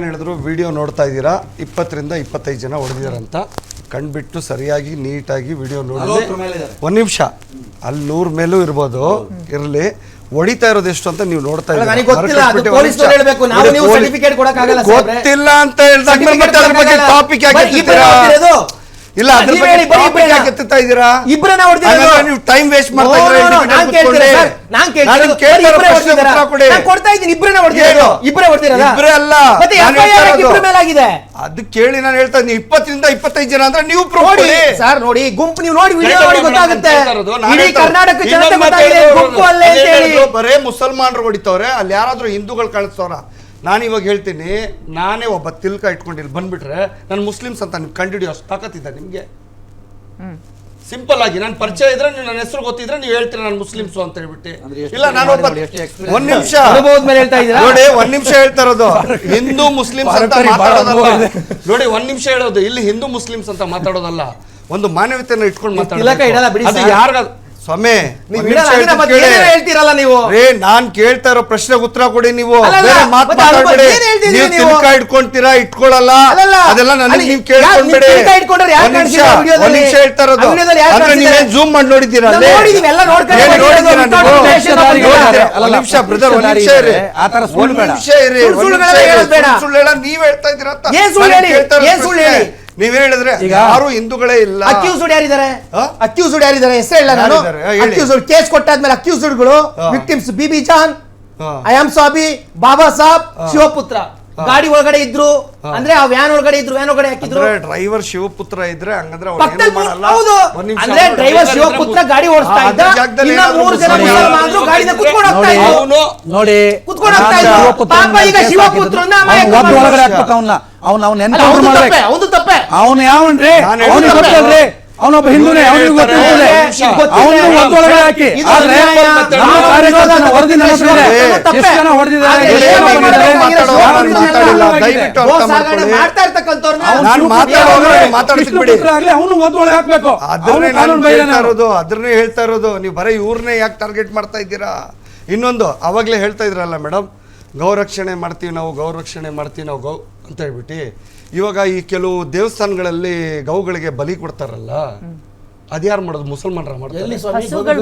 ಏನು ಹೇಳಿದ್ರು? ವಿಡಿಯೋ ನೋಡ್ತಾ ಇದ್ದೀರಾ? ಇಪ್ಪತ್ತರಿಂದ ಇಪ್ಪತ್ತೈದು ಜನ ಹೊಡೆದಿದ್ದಾರಂತ. ಕಣ್ಬಿಟ್ಟು ಸರಿಯಾಗಿ ನೀಟಾಗಿ ವಿಡಿಯೋ ನೋಡಿ. ಒಂದು ನಿಮಿಷ. ಅಲ್ಲಿ ನೂರ್ ಮೇಲೂ ಇರ್ಬೋದು. ಇರಲಿ. ಹೊಡಿತಾ ಇರೋದು ಎಷ್ಟು ಅಂತ ನೀವು ನೋಡ್ತಾ ಇದ್ದೀರಾ. ಗೊತ್ತಿಲ್ಲ, ಅಂತ ಹೇಳಿದಾಗ ಕೊಡಕ್ಕಾಗಲ್ಲ. ಟಾಪಿಕ್ ಇಲ್ಲ ಅದ್ರ ಬಗ್ಗೆ? ಯಾಕೆ ಇದ್ದೀರಾ ಇಬ್ರನ್ನ ಹೊಡ್ದಿರೋದು. ನೀವು ಟೈಮ್ ವೇಸ್ಟ್ ಮಾಡ್ತಾ ಇದ್ದೀರಾ ನಾನ್. ಸರ್, ನಾನು ಇಬ್ರೇ ಹೊಡ್ದಿದ್ದೀರಾ? ನಾನ್ ಕೊಡ್ತಾ ಇದ್ದೀನಿ, ಇಬ್ರನ್ನ ಹೊಡ್ದಿರೋದು. ಇಬ್ರೇ ಹೊಡ್ದಿರೋದಾ? ಇಬ್ರೇ ಅಲ್ಲ. ಮತ್ತೆ ಯಾಕೆ ಇಬ್ರ ಅದು ಕೇಳಿ ನಾನು ಹೇಳ್ತಾ ಇದ್ದೀನಿ ಇಪ್ಪತ್ತರಿಂದ ಇಪ್ಪತ್ತೈದು ಜನ ಅಂದ್ರೆ ನೀವು ಪ್ರೂಫ್ ಕೊಡಿ ಸರ್ ನೋಡಿ ಗುಂಪು ನೀವು ನೋಡಿ ವಿಡಿಯೋ ನೋಡಿ ಗೊತ್ತಾಗುತ್ತೆ ಇಡೀ ಕರ್ನಾಟಕ ಜನತೆ ಇನ್ನೊಂದು ಗೊತ್ತಾಗಿದೆ ಗುಂಪು ಅಲ್ಲೇ ಅಂತ ಅದೇ ಹೇಳಿ ಹೇಳಿದ್ರು, ಬರೇ ಮುಸಲ್ಮಾನರು ಹೊಡಿತವ್ರೆ ಅಲ್ಲಿ ಯಾರಾದ್ರೂ ಹಿಂದೂಗಳು ಕಾಣಿಸ್ತವ್ರ ನಾನು ಇವಾಗ ಹೇಳ್ತೀನಿ ನಾನೇ ಒಬ್ಬ ತಿಲ್ಕ ಇಟ್ಕೊಂಡಿಲ್ಲಿ ಬಂದ್ಬಿಟ್ರೆ ನಾನು ಮುಸ್ಲಿಮ್ಸ್ ಅಂತ ನೀವು ಕಂಡುಹಿಡಿಯೋ ಅಷ್ಟು ತಾಕತ್ತಿದ್ದ ನಿಮಗೆ. ಸಿಂಪಲ್ ಆಗಿ ನಾನು ಪರಿಚಯ ಇದ್ರೆ ನೀವು ನನ್ನ ಹೆಸರು ಗೊತ್ತಿದ್ರೆ ನೀವು ಹೇಳ್ತೀರಾ ನಾನು ಮುಸ್ಲಿಮ್ಸ್ ಅಂತ ಹೇಳ್ಬಿಟ್ಟು. ಇಲ್ಲ ನಾನು ಒಬ್ಬ ಒಂದ್ ನಿಮಿಷ. ಅನುಭವದ ಮೇಲೆ ಹೇಳ್ತಾ ಇದ್ದೀರಾ? ನೋಡಿ ಒಂದ್ ನಿಮಿಷ ಹೇಳ್ತಾ ಇರೋದು. ಹಿಂದೂ ಮುಸ್ಲಿಮ್ಸ್ ಅಂತ ಮಾತಾಡೋದಲ್ಲ. ನೋಡಿ ಒಂದ್ ನಿಮಿಷ ಹೇಳೋದು. ಇಲ್ಲಿ ಹಿಂದೂ ಮುಸ್ಲಿಮ್ಸ್ ಅಂತ ಮಾತಾಡೋದಲ್ಲ. ಒಂದು ಮಾನವೀಯತೆನ ಇಟ್ಕೊಂಡು ಮಾತಾಡೋದು ತಿಲಕ ಸ್ವಾಮಿ ನೀವು ಒಂದ್ ಇಡಲ್ಲ, ನಿಮಿಷ ಅದನ್ನ ಮತ್ತೆ ಕೇಳಿ. ಏನೇನೋ ಹೇಳ್ತೀರಲ್ಲ ನೀವು ರೇ ನಾನ್ ಕೇಳ್ತಾ ಇರೋ ಪ್ರಶ್ನೆ ಉತ್ತರ ಕೊಡಿ ನೀವು ಅಲ್ಲಲ್ಲ, ಬೇರೆ ಮಾತು ಮತ್ತೆ ಅದ್ರ ಬಗ್ಗೆ ಮಾತಾಡ್ಬೇಡಿ ಏನ್ ಹೇಳ್ತಿದೀರಿ ನೀವು ನೀವು? ತಿಲ್ಕ ಇಟ್ಕೊಂತೀರಾ ಇಟ್ಕೊಳ್ಳಲ್ಲ ಅಲ್ಲಲ್ಲ, ಅದೆಲ್ಲ ನನಗೆ ಅಲ್ಲಿ ನೀವು ಯಾರ್ ಕೇಳ್ಕೊಂಡ್ಬೇಡಿ ನೀವು ತಿಲ್ಕ ಇಟ್ಕೊಂಡ್ರೆ ಯಾರ್ ಒಂದ್ ನಿಮಿಷ ಕಾಣಿಸಿಲ್ಲ ವಿಡಿಯೋದಲ್ಲಿ? ಒಂದ್ ನಿಮಿಷ ಹೇಳ್ತಾ ಇರೋದು ವಿಡಿಯೋದಲ್ಲಿ ಯಾರ್ ಅಂದ್ರೆ ಕಾಣಿಸಿದ್ದಾರೆ? ನೀವೇನ್ ಜೂಮ್ ಮಾಡಿ ನೋಡಿದ್ದೀರಾ ನಾವು ಅಲ್ಲಿ? ನೋಡಿದೀವಿ, ಎಲ್ಲ ನೋಡ್ಕೊಂಡು ಏನ್ ಬಂದಿರೋದು, ನೋಡಿದ್ದೀರಾ without ನೀವು? information ನೋಡಿದ್ದೀರಾ? ನೋಡಿದ್ದೀರಾ? ಅಲ್ಲ, ಒಂದ್ ನಿಮಿಷ ಬ್ರದರ್ ಒಂದ್ ನಿಮಿಷ ಇರಿ ಆ ಥರ ಸುಳ್ಳು ಒಂದ್ ಬೇಡ. ನಿಮಿಷ ಇರಿ ಸುಳ್ಳು ಒಂದ್ ಸುಳ್ಳುಗಳೆಲ್ಲ ಇರಿ. ಹೇಳೋದ್ ಬೇಡ. ಸುಳ್ಳು ಸುಳ್ಳು ಹೇಳ ನೀವ್ ಹೇಳ್ತಾ ಇದ್ದೀರಾ ಅಂತ ಏನ್ ಸುಳ್ಳು ನಾನು ಹೇಳಿ? ಕೇಳ್ತಾ ಇರೋ ಏನ್ ಸುಳ್ಳು ಪ್ರಶ್ನೆ. ಹೇಳಿ? ನೀವ್ ಹೇಳಿದ್ರೆ ಈಗ- ಯಾರು ಹಿಂದೂಗಳೇ ಇಲ್ಲ. ಅಕ್ಯೂಸ್ಡ್ ಯಾರಿದ್ದಾರೆ? ಅಕ್ಯೂಸ್ಡ್ ಯಾರಿದ್ದಾರೆ? ಹೆಸರು ಹೇಳ ನಾನು. ಯಾರಿದ್ದಾರೆ? ಹೇಳಿ. ಅಕ್ಯೂಸ್ಡ್ ಕೇಸ್ ಕೊಟ್ಟಾದ್ಮೇಲೆ ಅಕ್ಯೂಸ್ಡ್ಗಳು ಗಳು victims Bibi Jaan I am Sabi Baba Saab Shivaputra. ಗಾಡಿ ಒಳಗಡೆ ಇದ್ರು ಅಂದ್ರೆ ಆ ವ್ಯಾನ್ ಒಳಗಡೆ ಇದ್ರು ವ್ಯಾನ್ ಒಳಗಡೆ ಹಾಕಿದ್ರು. ಡ್ರೈವರ್ ಶಿವಪುತ್ರ ಇದ್ರೆ ಹಂಗಂದ್ರೆ ಅವ್ರು ಪಕ್ಕದಲ್ಲಿ ಏನೂ ಮಾಡಲ್ಲ. ಹೌದು. ಒಂದ್ ನಿಮಿಷ ಅಂದ್ರೆ ಅವ್ರು ಡ್ರೈವರ್ ಶಿವಪುತ್ರ ಗಾಡಿ ಓಡಿಸ್ತಾ ಇದ್ದ. ಜಾಗದಲ್ಲಿ ಇನ್ನ ಏನಾದ್ರು ಮೂರು ಜನ ಮುಸಲ್ಮಾನರು ಗಾಡಿನ ಕುತ್ಕೊಂಡು ಹೋಗ್ತಾ ನೋಡಿ. ಇದ್ರು. ಅವನು ನೋಡಿ ಕುತ್ಕೊಂಡು ಹೋಗ್ತಾ ಇದ್ರು. ಪಾಪ ಈಗ. ಅಮಾಯಕ ಮಾಡ್ಬೇಕು. ಒಳಗಡೆ ಹಾಕ್ಬೇಕು ಅವನ್ನ ಅವ್ನ ಅವ್ನ ಅಲ್ಲ ಅವ್ನು ಮಾಡ್ಬೇಕು ತಪ್ಪೆ ಅವ್ನು ತಪ್ಪೆ. ಅವನು ಯಾವನ್ರಿ? ನಾನು ಅವನಿಗೆ ಹೇಳ್ತಾ ಗೊತ್ತಲ್ರಿ ಅವನೊಬ್ಬ ಹಿಂದೂನೇ ಅವನಿಗೆ ಗೊತ್ತಿರ್ತದೆ. ಅವನು ಒಂದೊಳಗೆ ಹಾಕಿ ಆದ್ರೆ. ನಮ್ಮ ಕಾರ್ಯಕರ್ತನ ವರದಿ ತಪ್ಪೆ. ಎಷ್ಟು ಜನ ಹೊಡೆದಿದ್ದಾರೆ. ಅವನು ಒದ್ದೊಳಗೆ ಹಾಕ್ಬೇಕು ಅದನ್ನೇ ಹೇಳ್ತಾ ಇರೋದು ನೀವು ಬರೀ ಇವ್ರನ್ನೇ ಯಾಕೆ ಟಾರ್ಗೆಟ್ ಮಾಡ್ತಾ ಇದ್ದೀರಾ ಇನ್ನೊಂದು ಅವಾಗಲೇ ಹೇಳ್ತಾ ಇದ್ರಲ್ಲ ಮೇಡಮ್ ಗೌರಕ್ಷಣೆ ಮಾಡ್ತೀವಿ ನಾವು ಗೌರಕ್ಷಣೆ ಮಾಡ್ತೀವಿ ನಾವು ಗೌ ಅಂತ ಹೇಳ್ಬಿಟ್ಟು ಇವಾಗ ಈ ಕೆಲವು ದೇವಸ್ಥಾನಗಳಲ್ಲಿ ಗೌಗಳಿಗೆ ಬಲಿ ಕೊಡ್ತಾರಲ್ಲ ಅದ್ಯಾರು ಮಾಡೋದು? ಮುಸಲ್ಮಾನರ ಮಾಡ್ತಾರೆ? ಎಲ್ಲಿ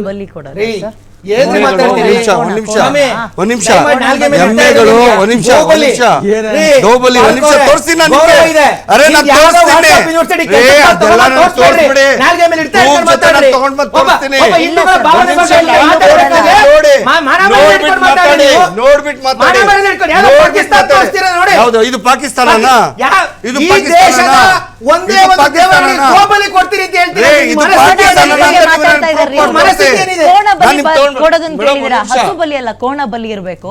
ಬಲಿ ಕೊಡೋದು ರೀ, ಸರ್? ಏನ್ರಿ ಒಂದ್ ಮಾತಾಡ್ತೀರಿ? ನಿಮಿಷ ಒಂದ್ ನಿಮಿಷ ಸ್ವಾಮಿ, ಒಂದ್ ನಿಮಿಷ ದಯಮಾಡಿ ನಾಲ್ಗೆ ಎಮ್ಮೆಗಳು ಒಂದ್ ನಿಮಿಷ ಒಂದ್ ಗೋಬಲಿ. ನಿಮಿಷ ಏನೇ? ರೀ, ಗೋಬಲಿ ಒಂದ್ ನಿಮಿಷ ತೋರಿಸ್ತೀನಿ ನಾನು ಗೌರವ ನಿಮ್ಗೆ. ಇದೆ. ಅರೆ ನಾನು ತೋರಿಸ್ತೀನಿ ರೇ, ಅದೆಲ್ಲ ನಾನು ತೋರಿಸ್ಬಿಡಿ. ನಾಲ್ಗೆ ಮೇಲೆ ಇಡ್ತಾ. ತಗೊಂಡ್ ಬಂದು ತೋರಿಸ್ತೀನಿ. ಭಾವನೆ ನೋಡಿ, ನೋಡ್ಬಿಟ್ಟು ಮಾತಾಡಿ ನೋಡ್ಬಿಟ್ಟು ಮಾತಾಡಿ. ಪಾಕಿಸ್ತಾನ ಮಾತಾಡಿ. ತೋರಿಸ್ತೀರಾ ನೋಡಿ. ಯಾವ್ದು ಇದು ಪಾಕಿಸ್ತಾನನಾ ಇದು ಈ ಪಾಕಿಸ್ತಾನನಾ? ಒಂದೇ ಒಂದು ದೇವರಿಗೆ ಪಾಕಿಸ್ತಾನನಾ? ಗೋಬಲಿ ಕೊಡ್ತೀರಿ ಅಂತ ಹೇಳ್ತೀರಾ? ಏನಿದೆ? ಕೊಡೋದನ್ನ ಕೇಳಿದಿರಾ? ಹಸು ಬಲಿ ಅಲ್ಲ ಕೋಣ ಬಲಿ ಇರಬೇಕು.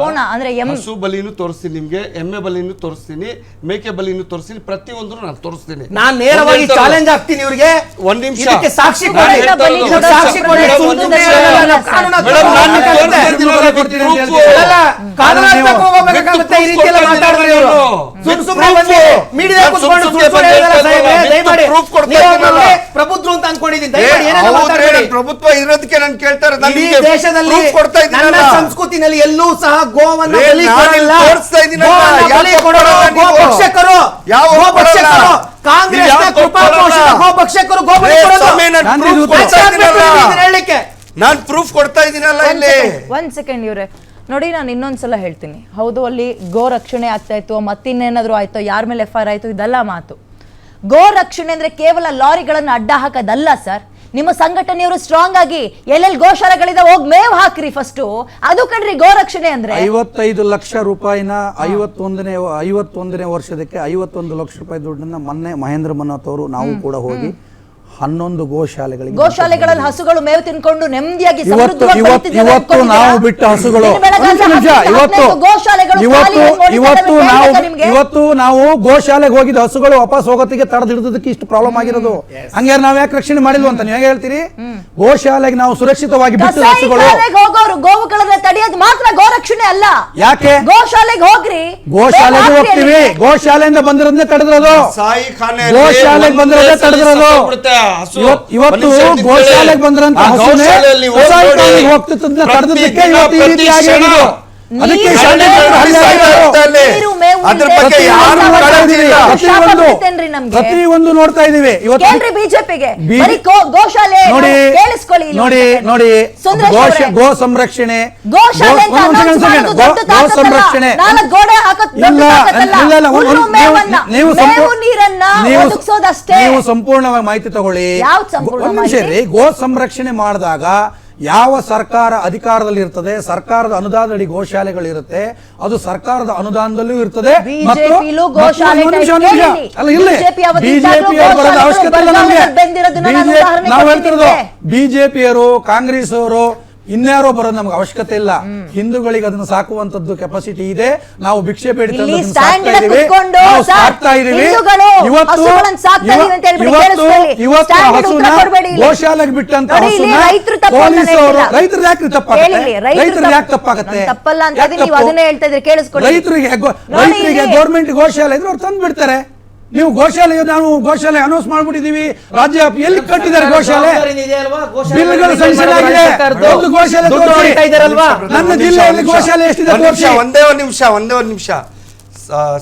ಕೋಣ ಅಂದ್ರೆ ಎಂ ಹಸು ಬಲಿನೂ ತೋರಿಸ್ತೀನಿ ನಿಮ್ಗೆ ಎಮ್ಮೆ ಬಲಿನೂ ತೋರಿಸ್ತೀನಿ ಮೇಕೆ ಬಲಿನೂ ತೋರಿಸ್ತೀನಿ ಪ್ರತಿಯೊಂದು ನಾನು ತೋರಿಸ್ತೀನಿ. ನಾನು ನೇರವಾಗಿ ಚಾಲೆಂಜ್ ಆಗ್ತೀನಿ ಇವ್ರಿಗೆ. ಒಂದ್ ನಿಮಿಷ. ಇದಕ್ಕೆ ಸಾಕ್ಷಿ ಸಾಕ್ಷಿ. ಕೊಡಿ. ಹೋಗ್ಬೇಕಾಗುತ್ತೆ. ಈ ರೀತಿ ಎಲ್ಲ ಪ್ರಬುದ್ಧರು ಅಂತ ಅನ್ಕೊಂಡಿದ್ದೀನಿ. ಪ್ರಭುತ್ವ ಇರೋದಕ್ಕೆ ನಾನು ಕೇಳ್ತಾರೆ ದೇಶದಲ್ಲಿ ನನ್ನ ಸಂಸ್ಕೃತಿನಲ್ಲಿ ಎಲ್ಲೂ ಸಹ ಗೋವನ್ನ? ಯಾವ ಗೋ ಭಕ್ಷಕರು ಕೊಡಲ್ಲ? ಕಾಂಗ್ರೆಸ್ನ ನೀವು? ಕೃಪಾ ಕೊಡಲ್ಲ? ಗೋ ಭಕ್ಷಕರು ಗೋ ಬಲಿ ರೇ, ಕೊಡೋದು ಸ್ವಾಮಿ, ನಾನು ನಾನು proof ಇದು ಕೊಡ್ತಾ ಸಾಕ್ಷಾತ್ ಇದ್ದೀನಲ್ಲ. ಇದನ್ನ ಹೇಳಲಿಕ್ಕೆ? ನಾನು ಪ್ರೂಫ್ ಕೊಡ್ತಾ ಇದ್ದೀನಲ್ಲ ಇಲ್ಲಿ. ಒಂದ್ ಸೆಕೆಂಡ್ ಇವ್ರೆ. ನೋಡಿ ನಾನು ಇನ್ನೊಂದ್ಸಲ ಹೇಳ್ತೀನಿ. ಹೌದು ಅಲ್ಲಿ ಗೋ ರಕ್ಷಣೆ ಆಗ್ತಾ ಇತ್ತು ಮತ್ತಿನ್ನೇನಾದ್ರೂ ಆಯ್ತು ಯಾರ ಮೇಲೆ ಎಫ್ ಐ ಆರ್ ಆಯ್ತು ಇದೆಲ್ಲ ಮಾತು. ಗೋ ರಕ್ಷಣೆ ಅಂದ್ರೆ ಕೇವಲ ಲಾರಿಗಳನ್ನು ಅಡ್ಡ ಹಾಕೋದಲ್ಲ ಸರ್ ನಿಮ್ಮ ಸಂಘಟನೆಯವರು ಸ್ಟ್ರಾಂಗ್ ಆಗಿ ಎಲ್ಲೆಲ್ಲಿ ಗೋಶಾಲೆಗಳಿದೆ ಹೋಗಿ ಮೇವ್ ಹಾಕ್ರಿ ಫಸ್ಟು ಅದು ಕಣ್ರಿ ಗೋ ರಕ್ಷಣೆ ಅಂದ್ರೆ. ಐವತ್ತೈದು ಲಕ್ಷ ರೂಪಾಯಿನ ಐವತ್ತೊಂದನೇ ಐವತ್ತೊಂದನೇ ವರ್ಷದಕ್ಕೆ ಐವತ್ತೊಂದು ಲಕ್ಷ ರೂಪಾಯಿ ದುಡ್ಡನ್ನ ಮೊನ್ನೆ ಮಹೇಂದ್ರ ಮನೋತ್ ಅವರು ನಾವು ಕೂಡ ಹೋಗಿ ಹನ್ನೊಂದು ಗೋಶಾಲೆಗಳಿಗೆ ಗೋಶಾಲೆಗಳಲ್ಲಿ ಹಸುಗಳು ಮೇವು ತಿನ್ಕೊಂಡು ನೆಮ್ಮದಿಯಾಗಿ ಇವತ್ತು ಇವತ್ತು ಇವತ್ತು ನಾವು ಬಿಟ್ಟ ಹಸುಗಳು. ಇವತ್ತು ಗೋಶಾಲೆಗಳು ಇವತ್ತು ಇವತ್ತು ನಾವು ಇವತ್ತು ನಾವು ಗೋಶಾಲೆಗೆ ಹೋಗಿದ್ದ ಹಸುಗಳು ವಾಪಸ್ ಹೋಗೋತ್ತಿಗೆ ತಡೆದಿಡಿದಕ್ಕೆ ಇಷ್ಟು ಪ್ರಾಬ್ಲಮ್ ಆಗಿರೋದು. ಹಂಗಾರೆ ನಾವ್ ಯಾಕೆ ರಕ್ಷಣೆ ಮಾಡಿಲ್ವ ಅಂತ ನೀವು ಹೇಗೆ ಹೇಳ್ತೀರಿ? ಗೋಶಾಲೆಗೆ ನಾವು ಸುರಕ್ಷಿತವಾಗಿ ಬಿಟ್ಟು ಹಸುಗಳು. ಹೋಗೋರು ಗೋವುಗಳನ್ನ ತಡೆಯೋದು ಮಾತ್ರ ಗೋರಕ್ಷಣೆ ಅಲ್ಲ. ಯಾಕೆ? ಗೋಶಾಲೆಗೆ ಹೋಗ್ರಿ. ಗೋಶಾಲೆಗೆ ಹೋಗ್ತೀವಿ. ಗೋಶಾಲೆಯಿಂದ ಬಂದಿರೋದನ್ನೇ ತಡೆದ್ರದು. ಸಾಯಿ ಖಾನೆ ಗೋಶಾಲೆಗೆ ಬಂದಿರೋದೇ ತಡೆದ್ರದು. ಇವತ್ತು ಗೋಶಾಲೆಗೆ ಬಂದ್ರಂತ ಹೋಗ್ತಿತ್ತು ಹೋಗ್ತಿದ್ದನ್ನ ತಡೆದಕ್ಕೆ ಇವತ್ತು ಈ ರೀತಿ ಆಗಿರೋದು ಅದಕ್ಕೆ ಅದ್ರ ಬಗ್ಗೆ ಯಾರು ಕಾಳಜಿ ಇಲ್ಲ. ಪ್ರತಿಯೊಂದು ನೋಡ್ತಾ ಇದೀವಿ ಇವತ್ತು ಬಿಜೆಪಿಗೆ. ನೋಡಿ ಕೇಳಿಸ್ಕೊಳ್ಳಿ ನೋಡಿ ನೋಡಿ ಗೋ ಸಂರಕ್ಷಣೆ ಗೋಶಾಲೆ ಅಂತ ಗೋ-. ಸಂರಕ್ಷಣೆ. ನೀವು- ಸಂಪೂರ್ಣವಾಗಿ ಮಾಹಿತಿ ತಗೊಳ್ಳಿ. ಯಾವ್ದ್ ಸಂಪೂರ್ಣ ಮಾಹಿತಿ? ಗೋ ಸಂರಕ್ಷಣೆ ಮಾಡಿದಾಗ ಯಾವ ಸರ್ಕಾರ ಅಧಿಕಾರದಲ್ಲಿ ಇರ್ತದೆ ಸರ್ಕಾರದ ಅನುದಾನದಲ್ಲಿ ಗೋಶಾಲೆಗಳು ಇರುತ್ತೆ ಅದು ಸರ್ಕಾರದ ಅನುದಾನದಲ್ಲೂ ಇರ್ತದೆ. ಬಿಜೆಪಿಯವರು ಕಾಂಗ್ರೆಸ್ ಅವರು ಇನ್ಯಾರೋ ಬರೋದು ನಮ್ಗೆ ಅವಶ್ಯಕತೆ ಇಲ್ಲ. ಹಿಂದೂಗಳಿಗೆ ಅದನ್ನು ಸಾಕುವಂತದ್ದು ಕೆಪಾಸಿಟಿ ಇದೆ. ನಾವು ಭಿಕ್ಷೆ ಬೇಡಿ. ಗೋಶಾಲೆಗೆ ಬಿಟ್ಟಂತ ರೈತರು ಯಾಕೆ ತಪ್ಪಾಗುತ್ತೆ? ರೈತರು ಯಾಕೆ ತಪ್ಪು- ತಪ್ಪಾಗುತ್ತೆ. ರೈತರಿಗೆ ರೈತರಿಗೆ. ಗೌರ್ಮೆಂಟ್ ಗೋಶಾಲೆ ಇದ್ರೆ ಅವ್ರು ತಂದು ಬಿಡ್ತಾರೆ ನೀವು ಗೋಶಾಲೆ ನಾವು ಗೋಶಾಲೆ ಅನೌನ್ಸ್ ಮಾಡ್ಬಿಟ್ಟಿದೀವಿ ರಾಜ್ಯ ಎಲ್ಲಿ ಕಟ್ಟಿದ್ದಾರೆ ಗೋಶಾಲೆ ಬಿಲ್ಗಳು sanction ಆಗಿದೆ. ಒಂದು ಗೋಶಾಲೆ? ನನ್ನ ಜಿಲ್ಲೆಯಲ್ಲಿ ಒಂದ್ ನಿಮಿಷ. ಗೋಶಾಲೆ ಎಷ್ಟಿದೆ ತೋರಿಸಿ. ಒಂದೇ ಒಂದ್ ನಿಮಿಷ ಒಂದೇ ಒಂದ್ ನಿಮಿಷ.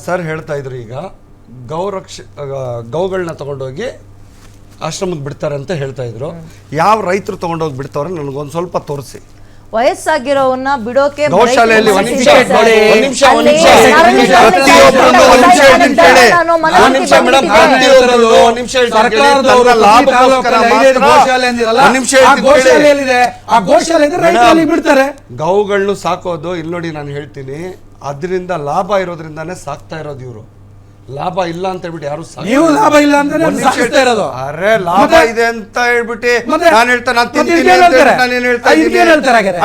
ಸರ್ ಹೇಳ್ತಾ ಇದ್ರು ಈಗ. ಗೌರಕ್ಷ ಗೌಗಳನ್ನ ತಗೊಂಡೋಗಿ ಆಶ್ರಮಕ್ಕೆ ಬಿಡ್ತಾರೆ ಅಂತ ಹೇಳ್ತಾ ಇದ್ರು. ಯಾವ ರೈತರು ತಗೊಂಡೋಗಿ ಬಿಡ್ತಾವ್ರೆ ನನಗೊಂದು ಸ್ವಲ್ಪ ತೋರಿಸಿ. ವಯಸ್ಸಾಗಿರೋವನ್ನ ಬಿಡೋಕೆ ಗೌಶಾಲೆಯಲ್ಲಿ ಒಂದ್ ನಿಮಿಷ ನೋಡಿ ಒಂದ್ ನಿಮಿಷ ಒಂದ್ ನಿಮಿಷ. ಅಲ್ಲಿ ಪ್ರತಿಯೊಬ್ಬರನ್ನು ಒಂದ್ ನಿಮಿಷ ಹೇಳ್ತೀನಿ ಕೇಳಿ ನಾನು ಮನವೊಲಿಸಿ ಒಂದ್ ನಿಮಿಷ ಮೇಡಮ್ ಪ್ರತಿಯೊಬ್ಬರನ್ನು ಒಂದ್ ನಿಮಿಷ ಹೇಳ್ತೀನಿ ಕೇಳಿ ಲಾಭಕ್ಕೋಸ್ಕರ ಪ್ರತಿ ತಾಲೂಕಲ್ಲಿ ಐದೈದು ಮಾತ್ರ ಗೋಶಾಲೆ ಅಂದಿರಲ್ಲ, ಒಂದ್ ನಿಮಿಷ ಆ ಗೋಶಾಲೆಯಲ್ಲಿದೆ. ಗೋಶಾಲೆ ರೈತರಲ್ಲಿ ಬಿಡ್ತಾರೆ? ಗೌಗಳನ್ನ ಸಾಕೋದು ಇಲ್ಲಿ ನೋಡಿ ನಾನು ಹೇಳ್ತೀನಿ ಅದರಿಂದ ಲಾಭ ಇರೋದ್ರಿಂದಾನೇ ಸಾಕ್ತಾ ಇರೋದು ಇವರು. ಲಾಭ ಇಲ್ಲ ಅಂತ ಹೇಳ್ಬಿಟ್ಟು ಯಾರು ನೀವು ಲಾಭ ಇಲ್ಲ ಅಂತ ಸಾಗಿಸ್ತಾ ಇರೋದು. ಅರೆ ಲಾಭ ಇದೆ ಅಂತ ಹೇಳ್ಬಿಟ್ಟು? ನಾನು ಹೇಳ್ತಾ ನಾನು ತಿಂತೀನಿ ಅಂತ ನಾನು ಏನ್ ಹೇಳ್ತಾ ಇದ್ದೀನಿ.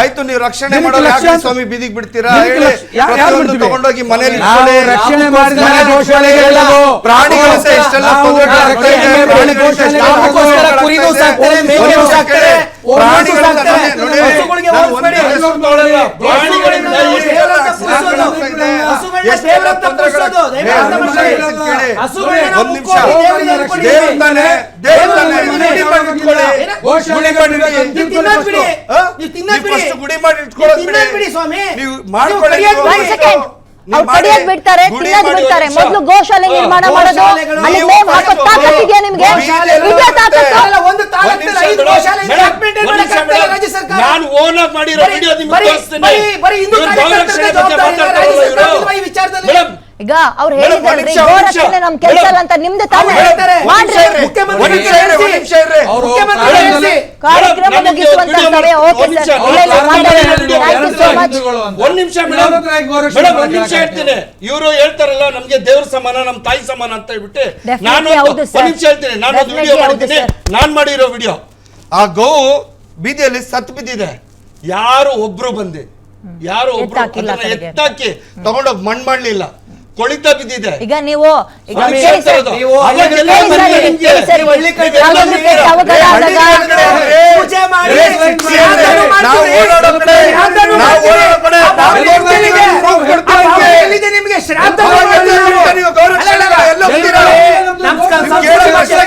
ಆಯ್ತು ನೀವು ರಕ್ಷಣೆ ದಿನಕ್ಕೆ ಮಾಡೋ ಲಕ್ಷ ಯಾಕೆ ಸ್ವಾಮಿ ಬೀದಿಗೆ ಬಿಡ್ತೀರಾ? ಹೇಳಿ. ಪ್ರತಿಯೊಂದು? ತಗೊಂಡೋಗಿ ಮನೆಯಲ್ಲಿ ರಕ್ಷಣೆ ಮಾಡಿದ ರಕ್ಷಣೆ ಕುರಿನೂ ಸಾಕ್ತಾರೆ, ಮೇಕೆನೂ ಸಾಕ್ತಾರೆ, ನೋಡಿ. ಪ್ರಾಣಿಗಳಿಂದ ಗುಡಿ ಮಾಡಿ ಇಟ್ಕೊಳ್ಳೋದು ಬಿಡಿ. ಸ್ವಾಮಿ. ನೀವು ನೀವು ಮಾಡ್ಕೊಳ್ಳಿ ಅವ್ರು. ಬಿಡ್ತಾರೆ ಗುಡಿ ಬಿಡ್ತಾರೆ ಮೊದ್ಲು. ಗೋಶಾಲೆ ನಿರ್ಮಾಣ ಮಾಡೋದು ಅಲ್ಲಿ ನೀವು ಮೇವ್ ಹಾಕೋ first ತಾಕತ್ತಿದೆಯಾ ನಿಮ್ಗೆ ಬೀದಿಯಲ್ಲಿ ತಾಕತ್ತು? ನಾನು ಓನ್ ಆಗಿ ಮಾಡಿರೋ ವಿಡಿಯೋ ನಿಮ್ಗೆ ತೋರಿಸ್ತೀನಿ ಬರೀ- ಹಿಂದೂ ಬಗ್ಗೆ ಜವಾಬ್ದಾರಿ ರಾಜ್ಯ ಇರೋದು ಈ ವಿಚಾರದಲ್ಲಿ. ಈಗ ಅವ್ರು ಹೇಳಿದ್ರೆ. ನಮ್ ಕೆಲಸ ಅಲ್ಲ ಅಂತ ನಿಮ್ದು ತಾನೇ. ಕಾರ್ಯಕ್ರಮ ಮೇಡಮ್, ಮುಗಿಸುವಂತ ಸಮಯ ಓಕೆ ಸರ್. ನಿಮಿಷ. ಒಂದ್ ನಿಮಿಷ ಒಂದ್ ಹೇಳ್ತೀನಿ. ಇವರು ಹೇಳ್ತಾರಲ್ಲ ನಮ್ಗೆ ದೇವ್ರ ಸಮಾನ ನಮ್ ತಾಯಿ ಸಮಾನ ಅಂತ ಹೇಳ್ಬಿಟ್ಟು ನಾನು ಒಂದು- ನಿಮಿಷ ಹೇಳ್ತೀನಿ. ನಾನು ಒಂದು ವಿಡಿಯೋ ಮಾಡಿದ್ದೀನಿ. ನಾನ್ ಮಾಡಿರೋ ವಿಡಿಯೋ ಆ ಗೋವು ಬೀದಿಯಲ್ಲಿ ಸತ್ ಬಿದ್ದಿದೆ. ಯಾರು ಒಬ್ರು ಬಂದಿ? ಯಾರು ಒಬ್ರು. ಎತ್ತಾಕಿ. ತಗೊಂಡೋಗಿ ಮಣ್ಣು ಮಾಡ್ಲಿಲ್ಲ. ಕೊಳಿತ ಬಿದ್ದಿದೆ. ಈಗ ನೀವು ಈಗ ಕಡೆ ಮಾಡಿ, ನಾವು ನಾವು ನಾವು ನಿಮ್ಗೆ. ನಮಸ್ಕಾರ.